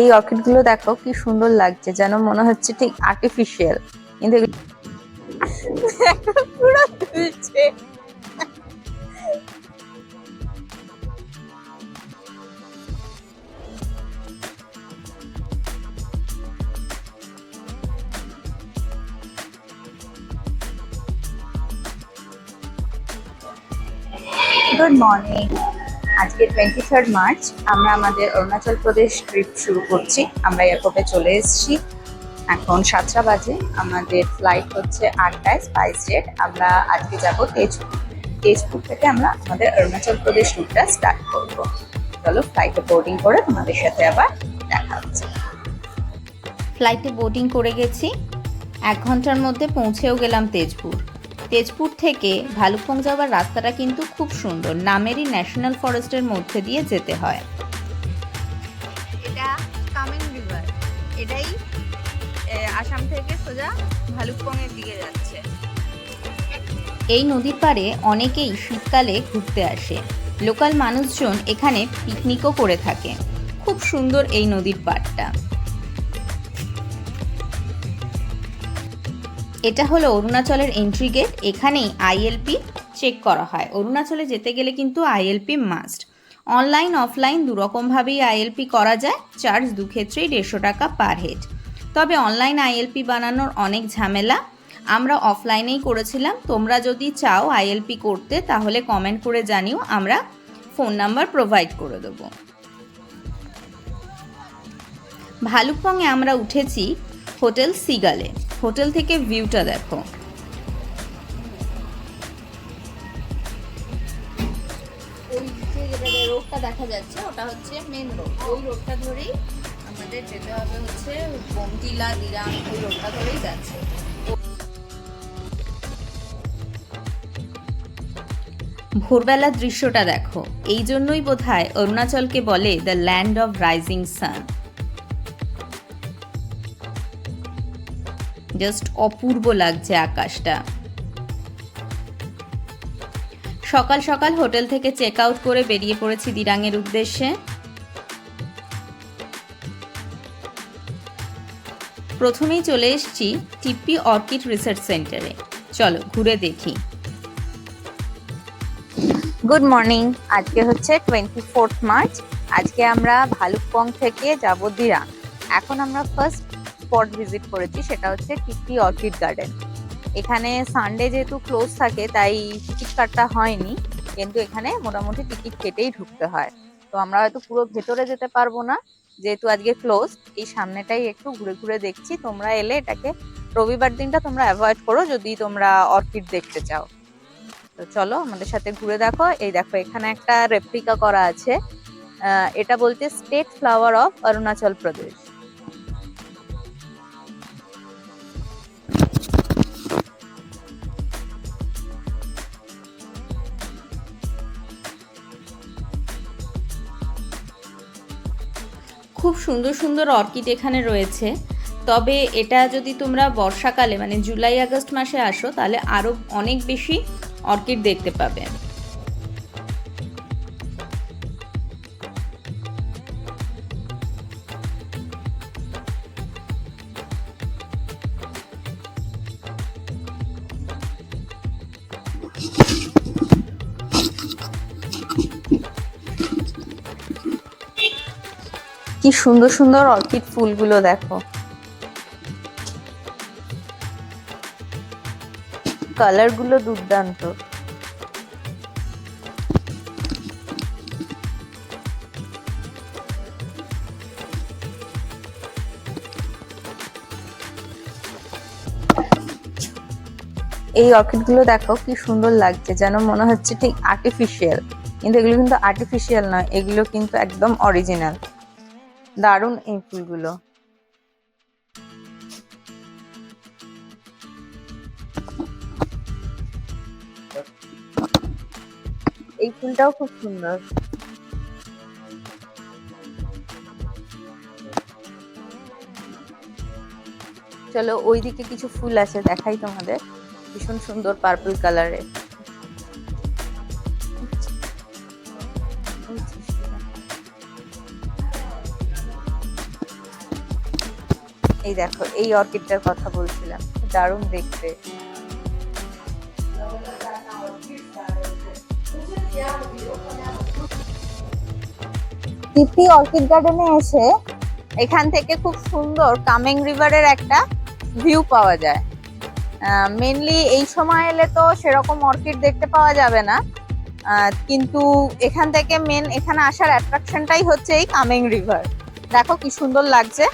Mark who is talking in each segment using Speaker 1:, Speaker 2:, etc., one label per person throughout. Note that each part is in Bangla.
Speaker 1: এই অর্কিডগুলো দেখো কি সুন্দর লাগছে, যেন মনে হচ্ছে ঠিক আর্টিফিশিয়াল কিন্তু পুরো দুলছে গুড মর্নিং আজকে টোয়েন্টি থার্ড মার্চ আমরা আমাদের অরুণাচল প্রদেশ ট্রিপ শুরু করছি। আমরা এয়ারপোর্টে চলে এসেছি। এখন সাতটা বাজে। আমাদের ফ্লাইট হচ্ছে আটটায় স্পাইস জেট আমরা আজকে যাব তেজপুর। তেজপুর থেকে আমরা আমাদের অরুণাচল প্রদেশ ট্রিপটা স্টার্ট করব। চলো ফ্লাইটে বোর্ডিং করে তোমাদের সাথে আবার দেখা হচ্ছে।
Speaker 2: ফ্লাইটে বোটিং করে গেছি। এক ঘণ্টার মধ্যে পৌঁছেও গেলাম তেজপুর। তেজপুর থেকে ভালুকপং যাওয়ার রাস্তাটা কিন্তু খুব সুন্দর। নামেরই ন্যাশনাল ফরেস্টের মধ্যে দিয়ে যেতে হয়।
Speaker 3: এটা কামেং রিভার। এটাই আসাম থেকে সোজা ভালুকপং এর দিকে যাচ্ছে।
Speaker 2: এই নদীর পাড়ে অনেকেই শীতকালে ঘুরতে আসে। লোকাল মানুষজন এখানে পিকনিকও করে থাকে। খুব সুন্দর এই নদীর পাড়টা। এটা হলো অরুণাচলের এন্ট্রি গেট এখানেই আইএলপি চেক করা হয়। অরুণাচলে যেতে গেলে কিন্তু আইএলপি মাস্ট অনলাইন অফলাইন দুরকমভাবেই আইএলপি করা যায় চার্জ দু ক্ষেত্রেই দেড়শো টাকা পার হেড তবে অনলাইন আইএলপি বানানোর অনেক ঝামেলা। আমরা অফলাইনেই করেছিলাম। তোমরা যদি চাও আইএলপি করতে, তাহলে কমেন্ট করে জানিও। আমরা ফোন নাম্বার প্রোভাইড করে দেবো। ভালুকপংয়ে আমরা উঠেছি হোটেল সিগালে। হোটেল থেকে ভিউটা দেখো।
Speaker 3: রোডটা দেখা যাচ্ছে ওটা হচ্ছে মেন রোড ওই রোডটা ধরেই আমাদের যেতে হবে হচ্ছে বমটিলা ওই রোডটা ধরেই যাচ্ছে।
Speaker 2: ভোরবেলার দৃশ্যটা দেখো। এই জন্যই বোধহয় অরুণাচলকে বলে the land of rising sun just অপূর্ব লাগছে আকাশটা। সকাল সকাল হোটেল থেকে চেক আউট করে বেরিয়ে পড়েছি দিরাঙের উদ্দেশ্যে। প্রথমেই চলে এসেছি টিপ্পি অর্কিড রিসার্চ সেন্টারে। চলো, ঘুরে দেখি।
Speaker 1: গুড মর্নিং আজকে হচ্ছে টোয়েন্টি ফোর্থ মার্চ আজকে আমরা ভালুকপং থেকে যাব দিরাং। এখন আমরা ফার্স্ট স্পট ভিজিট করেছি, সেটা হচ্ছে টিপি অর্কিড গার্ডেন। এখানে সানডে যেহেতু ক্লোজ থাকে, তাই টিকিট কাটটা হয়নি, কিন্তু এখানে মোটামুটি টিকিট কেটেই ঢুকতে হয়। তো আমরা হয়তো পুরো ভেতরে যেতে পারব না, যেহেতু আজকে ক্লোজ এই সামনেটাই একটু ঘুরে ঘুরে দেখছি। তোমরা এলে এটাকে রবিবার দিনটা তোমরা অ্যাভয়েড করো, যদি তোমরা অর্কিড দেখতে চাও। তো চলো আমাদের সাথে ঘুরে দেখো। এই দেখো, এখানে একটা রেপ্লিকা করা আছে। এটা বলতে state flower of Arunachal Pradesh
Speaker 2: খুব সুন্দর সুন্দর অর্কিড এখানে রয়েছে। তবে এটা যদি তোমরা বর্ষাকালে মানে জুলাই আগস্ট মাসে আসো, তাহলে আরও অনেক বেশি অর্কিড দেখতে পাবে।
Speaker 1: কি সুন্দর সুন্দর অর্কিড ফুলগুলো দেখো। কালারগুলো দুর্দান্ত। এই অর্কিডগুলো দেখো কি সুন্দর লাগছে, যেন মনে হচ্ছে ঠিক আর্টিফিশিয়াল কিন্তু এগুলো কিন্তু আর্টিফিশিয়াল নয়, এগুলো কিন্তু একদম অরিজিনাল দারুণ এই ফুলগুলো। এই ফুলটাও খুব সুন্দর। চলো ওইদিকে কিছু ফুল আছে, দেখাই তোমাদের। ভীষণ সুন্দর পার্পল কালারের এই দেখো, এই অর্কিডটার কথা বলছিলাম। দারুণ দেখতে। টিপি অর্কিড গার্ডেনে এসে এখান থেকে খুব সুন্দর কামেং রিভারের একটা ভিউ পাওয়া যায়। মেনলি এই সময় এলে তো সেরকম অর্কিড দেখতে পাওয়া যাবে না। কিন্তু এখান থেকে মেন এখানে আসার অ্যাট্রাকশনটাই হচ্ছে এই কামেং রিভার। দেখো কি সুন্দর লাগছে।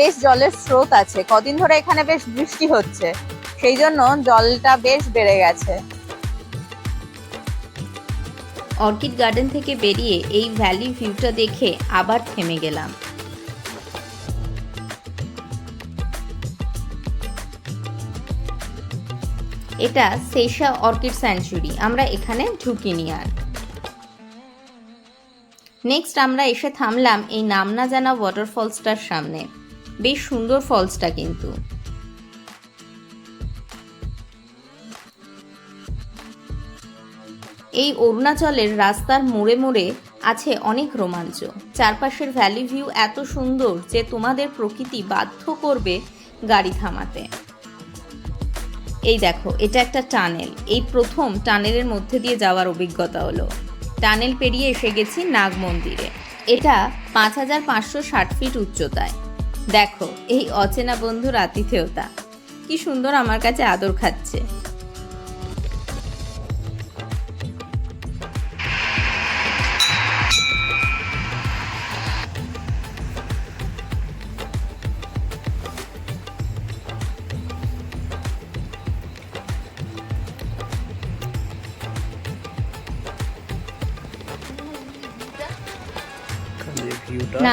Speaker 1: বেশ জলের স্রোত আছে। কদিন ধরে এখানে বেশ বৃষ্টি হচ্ছে। সেই জন্য জলটা বেশ বেড়ে গেছে।
Speaker 2: অর্কিড গার্ডেন থেকে বেরিয়ে এই ভ্যালি ভিউটা দেখে আবার থেমে গেলাম। এটা সেশা অর্কিড স্যাঞ্চুরি। আমরা এখানে ঢুকিনি আর। নেক্সট আমরা এসে থামলাম এই নাম না জানা ওয়াটারফলসটার সামনে। বেশ সুন্দর ফলসটা কিন্তু। এই অরুণাচলের রাস্তার মোড়ে মোড়ে আছে অনেক রোমাঞ্চ। চারপাশের ভ্যালি ভিউ এত সুন্দর যে তোমাদের প্রকৃতি বাধ্য করবে গাড়ি থামাতে। এই দেখো, এটা একটা টানেল। এই প্রথম টানেলের মধ্যে দিয়ে যাওয়ার অভিজ্ঞতা হলো। টানেল পেরিয়ে এসে গেছি নাগ মন্দিরে এটা পাঁচ হাজার পাঁচশো ষাট ফিট উচ্চতায়। দেখো এই অচেনা বন্ধুর আতিথেয়তা কি সুন্দর আমার কাছে আদর খাচ্ছে।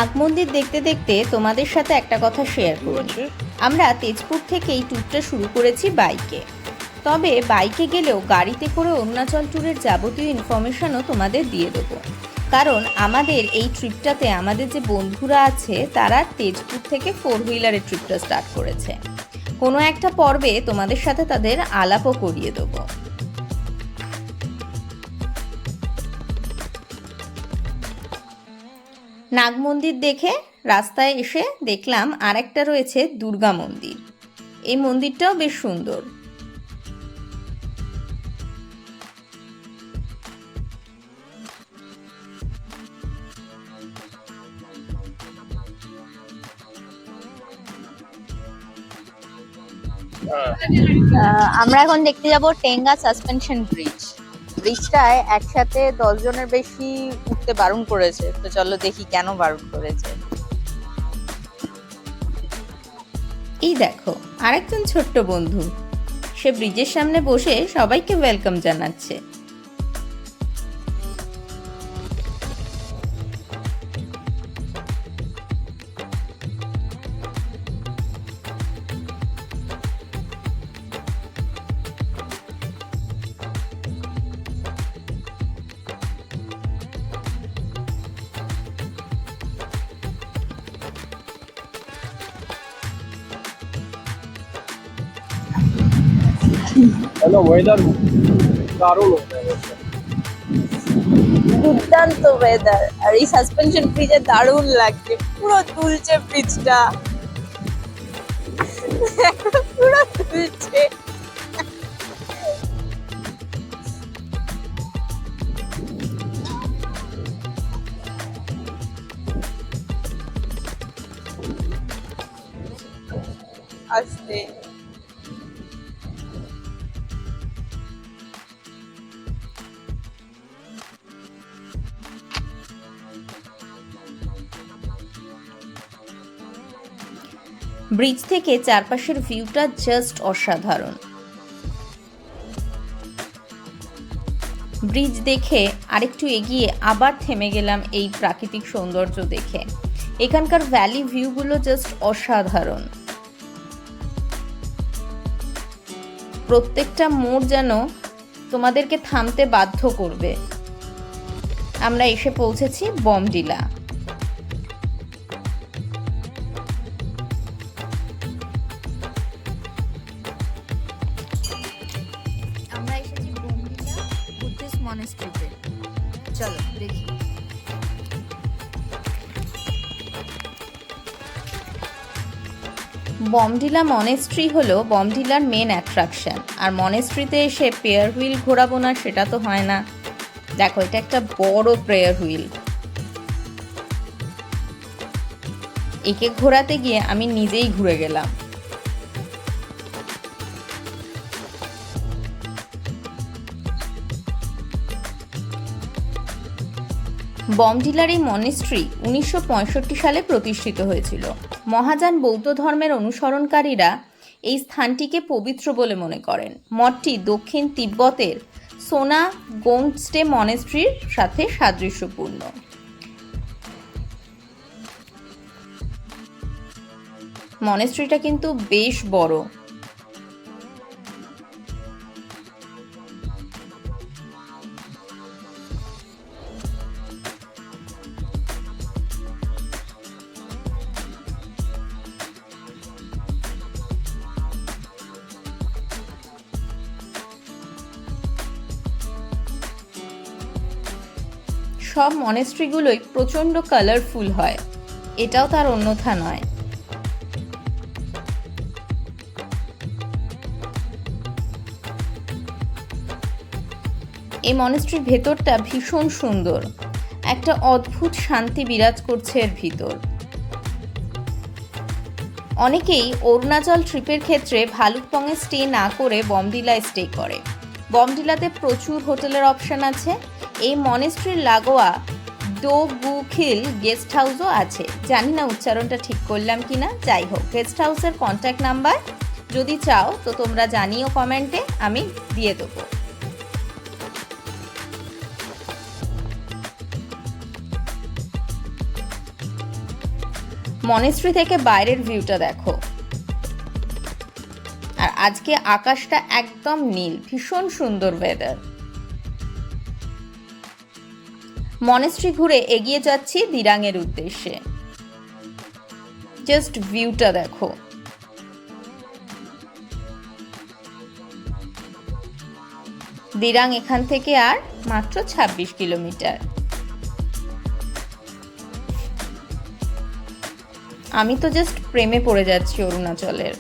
Speaker 2: নাগ মন্দির দেখতে দেখতে তোমাদের সাথে একটা কথা শেয়ার করি। আমরা তেজপুর থেকে এই ট্যুরটা শুরু করেছি বাইকে তবে বাইকে গেলেও গাড়িতে করে অরুণাচল ট্যুরের যাবতীয় ইনফরমেশনও তোমাদের দিয়ে দেবো। কারণ আমাদের এই ট্রিপটাতে আমাদের যে বন্ধুরা আছে তারা তেজপুর থেকে ফোর হুইলারের ট্রিপটা স্টার্ট করেছে। কোনো একটা পর্বে তোমাদের সাথে তাদের আলাপও করিয়ে দেবো। নাগ মন্দির দেখে রাস্তায় এসে দেখলাম আর একটা রয়েছে দুর্গা মন্দির। এই মন্দিরটাও বেশ সুন্দর।
Speaker 1: আমরা এখন দেখতে যাব টেঙ্গা সাসপেনশন ব্রিজ। ব্রিজটায় একসাথে দশ জনের বেশি উঠতে বারণ করেছে। তো চলো দেখি কেন বারণ করেছে।
Speaker 2: এই দেখো, আরেকজন ছোট্ট বন্ধু। সে ব্রিজের সামনে বসে সবাইকে ওয়েলকাম জানাচ্ছে।
Speaker 4: মানে ওয়েদার দারুণ
Speaker 1: দুর্দান্ত ওয়েদার আর এই সাসপেনশন ব্রিজে দারুণ লাগছে। পুরো তুলছে ব্রিজটা পুরো তুলছে আসতে।
Speaker 2: ব্রিজ থেকে চারপাশের ভিউটা জাস্ট অসাধারণ। ব্রিজ দেখে আরেকটু এগিয়ে আবার থেমে গেলাম এই প্রাকৃতিক সৌন্দর্য দেখে। এখানকার ভ্যালি ভিউগুলো জাস্ট অসাধারণ। প্রত্যেকটা মোড় যেন তোমাদেরকে থামতে বাধ্য করবে। আমরা এসে পৌঁছেছি বমডিলা।
Speaker 3: মনেস্ট্রিতে চলো, দেখি।
Speaker 2: বমডিলা মনেস্ট্রি হলো বমডিলার মেন অ্যাট্রাকশন আর মনেস্ট্রিতে এসে প্রেয়ার হুইল ঘোরাবো না, সেটা তো হয় না। দেখো, এটা একটা বড় প্রেয়ার হুইল একে ঘোরাতে গিয়ে আমি নিজেই ঘুরে গেলাম। বমডিলার এই মনেস্ট্রি উনিশশো পঁয়ষট্টি সালে প্রতিষ্ঠিত হয়েছিল। মহাযান বৌদ্ধ ধর্মের অনুসরণকারীরা এই স্থানটিকে পবিত্র বলে মনে করেন। মঠটি দক্ষিণ তিব্বতের সোনা গোংস্টে মনেস্ট্রির সাথে সাদৃশ্যপূর্ণ। মনেস্ট্রিটা কিন্তু বেশ বড়। সব মনেস্ট্রিগুলোই প্রচণ্ড কালারফুল হয়। এটাও তার অন্যথা নয়। এই মনেস্ট্রির ভেতরটা ভীষণ সুন্দর। একটা অদ্ভুত শান্তি বিরাজ করছে এর ভিতর। অনেকেই অরুণাচল ট্রিপের ক্ষেত্রে ভালুকপংয়ে স্টে না করে বমডিলায় স্টে করে। বমডিলাতে প্রচুর হোটেলের অপশান আছে। এই মনেস্ট্রির লাগোয়া দো গুখিল গেস্ট হাউসও আছে। জানি না উচ্চারণটা ঠিক করলাম কি না যাই হোক, গেস্ট হাউসের কন্ট্যাক্ট নাম্বার যদি চাও, তো তোমরা জানিও কমেন্টে, আমি দিয়ে দেবো। মনেস্ট্রি থেকে বাইরের ভিউটা দেখো। আর আজকে আকাশটা একদম নীল, ভীষণ সুন্দর ওয়েদার মনেস্ট্রি ঘুরে এগিয়ে যাচ্ছি দিরাংয়ের উদ্দেশ্যে। জাস্ট ভিউটা দেখো। দিরাং এখান থেকে আর মাত্র ২৬ কিলোমিটার। আমি তো জাস্ট প্রেমে পড়ে যাচ্ছি অরুণাচলের।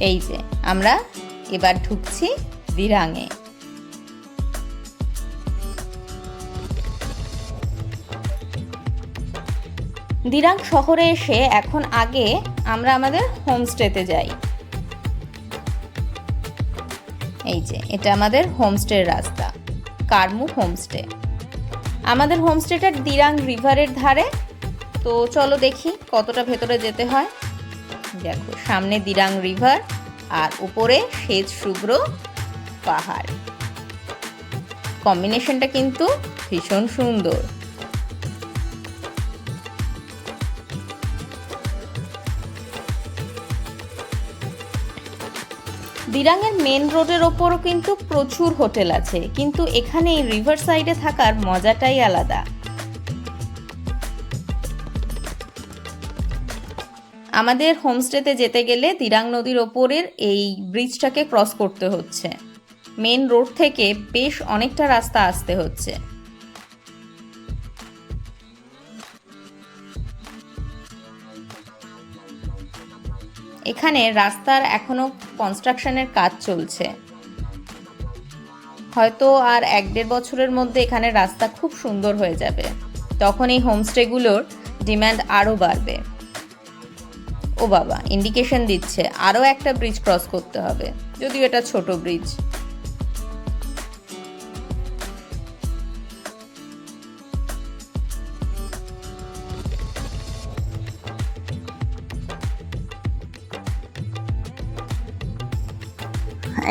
Speaker 2: এই যে, আমরা এবার ঢুকছি দিরাঙে দিরাং শহরে এসে এখন আগে আমরা আমাদের হোমস্টেতে যাই। এই যে, এটা আমাদের হোমস্টের রাস্তা, কারমু হোমস্টে। আমাদের হোমস্টেটা দিরাং রিভারের ধারে। তো চলো দেখি কতটা ভেতরে যেতে হয়। দেখো, সামনে দিরাং রিভার আর উপরে শ্বেত শুভ্র পাহাড়। কম্বিনেশনটা কিন্তু ভীষণ সুন্দর। দিরাংয়ের মেন রোডের ওপরও কিন্তু প্রচুর হোটেল আছে, কিন্তু এখানে এই রিভার সাইডে থাকার মজাটাই আলাদা। আমাদের হোমস্টেতে যেতে গেলে দিরাং নদীর ওপরের এই ব্রিজটাকে ক্রস করতে হচ্ছে। মেন রোড থেকে বেশ অনেকটা রাস্তা আসতে হচ্ছে। এখানে রাস্তার এখনও কনস্ট্রাকশনের কাজ চলছে। হয়তো আর এক দেড় বছরের মধ্যে এখানে রাস্তা খুব সুন্দর হয়ে যাবে। তখন এই হোমস্টেগুলোর ডিম্যান্ড আরও বাড়বে। ও বাবা ইন্ডিকেশন দিচ্ছে, আরও একটা ব্রিজ ক্রস করতে হবে, যদিও এটা ছোট ব্রিজ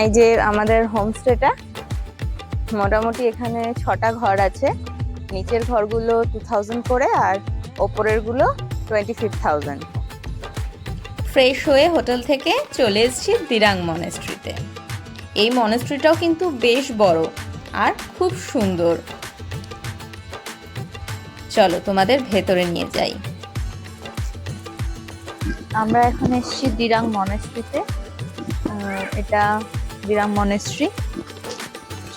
Speaker 1: এই যে আমাদের হোমস্টেটা মোটামুটি এখানে ছটা ঘর আছে, নিচের ঘরগুলো টু থাউজেন্ড করে আর ওপরেরগুলো টোয়েন্টি ফিফ থাউজেন্ড
Speaker 2: ফ্রেশ হয়ে হোটেল থেকে চলে এসেছি দিরাং মনেস্ট্রিতে। এই মনেস্ট্রিটাও কিন্তু বেশ বড় আর খুব সুন্দর। চলো তোমাদের ভেতরে নিয়ে যাই।
Speaker 1: আমরা এখন এসেছি দিরাং মনেস্ট্রিতে। এটা দিরাং মনেস্ট্রি।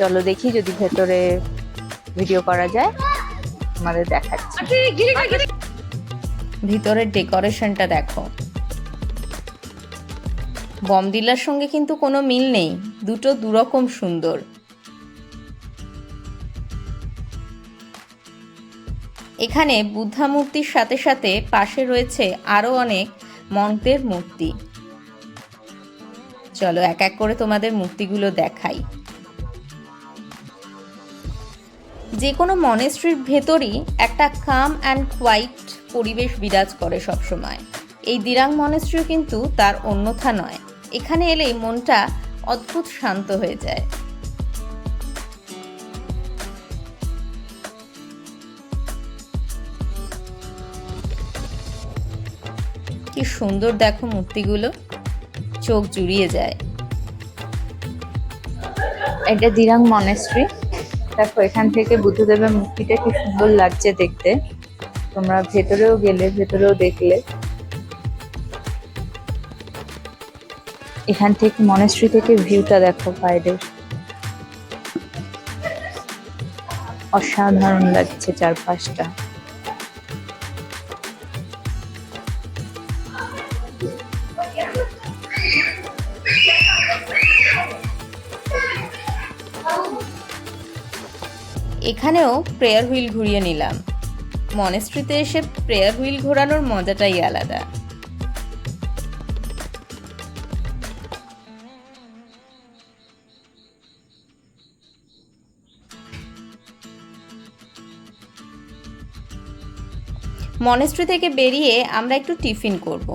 Speaker 1: চলো দেখি যদি ভেতরে ভিডিও করা যায় আমাদের দেখাচ্ছি।
Speaker 2: ভিতরের ডেকোরেশনটা দেখো। বমদিল্লার সঙ্গে কিন্তু কোনো মিল নেই। দুটো দুরকম সুন্দর। এখানে বুদ্ধা মূর্তির সাথে সাথে পাশে রয়েছে আরও অনেক মন্ত্রের মূর্তি। চলো এক এক করে তোমাদের মূর্তিগুলো দেখাই। যে কোনো মনেস্ট্রির ভেতরই একটা কাম অ্যান্ড কোয়াইট পরিবেশ বিরাজ করে সবসময়। এই দিরাং মনেস্ট্রিও কিন্তু তার অন্যথা নয়। এখানে এলেই মনটা অদ্ভুত শান্ত হয়ে যায়। কি সুন্দর দেখো মূর্তিগুলো। চোখ জুড়িয়ে যায়।
Speaker 1: এটা দিরাং মনেস্ট্রি। দেখো, এখান থেকে বুদ্ধদেবের মূর্তিটা কি সুন্দর লাগছে দেখতে। তোমরা ভেতরেও গেলে, ভেতরেও দেখলে। এখান থেকে মনেস্ট্রি থেকে ভিউটা দেখো বাইরের। অসাধারণ লাগছে চারপাশটা।
Speaker 2: এখানেও প্রেয়ার হুইল ঘুরিয়ে নিলাম। মনেস্ট্রিতে এসে প্রেয়ার হুইল ঘোরানোর মজাটাই আলাদা। মনেস্ট্রি থেকে বেরিয়ে আমরা একটু টিফিন করব।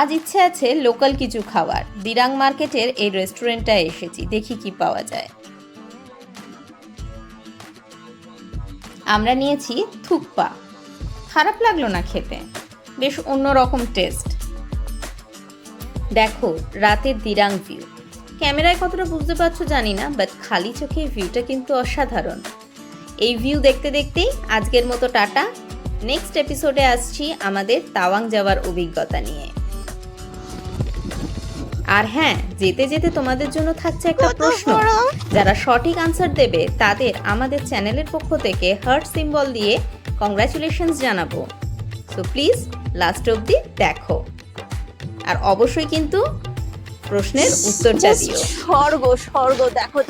Speaker 2: আজ ইচ্ছে আছে লোকাল কিছু খাবার দিরাং মার্কেটের এই রেস্টুরেন্টটায় এসেছি, দেখি কি পাওয়া যায়। আমরা নিয়েছি থুকপা। খারাপ লাগল না খেতে। বেশ অন্যরকম টেস্ট। দেখো, রাতের দিরাং ভিউ। ক্যামেরায় কতটা বুঝতে পারছ জানি না বাট খালি চোখে ভিউটা কিন্তু অসাধারণ। এই ভিউ দেখতে দেখতেই আজকের মতো টাটা। নেক্সট এপিসোডে আসছি আমাদের তাওয়াং যাওয়ার অভিজ্ঞতা নিয়ে। আর হ্যাঁ যেতে যেতে তোমাদের জন্য থাকছে একটা প্রশ্ন। যারা সঠিক আনসার দেবে তাদের আমাদের চ্যানেলের পক্ষ থেকে হার্ট সিম্বল দিয়ে কংগ্রাচুলেশনস জানাব। তো প্লিজ লাস্ট অবধি দেখো। আর অবশ্যই কিন্তু প্রশ্নের উত্তরটা দিও।
Speaker 1: স্বর্গ স্বর্গ দেখো।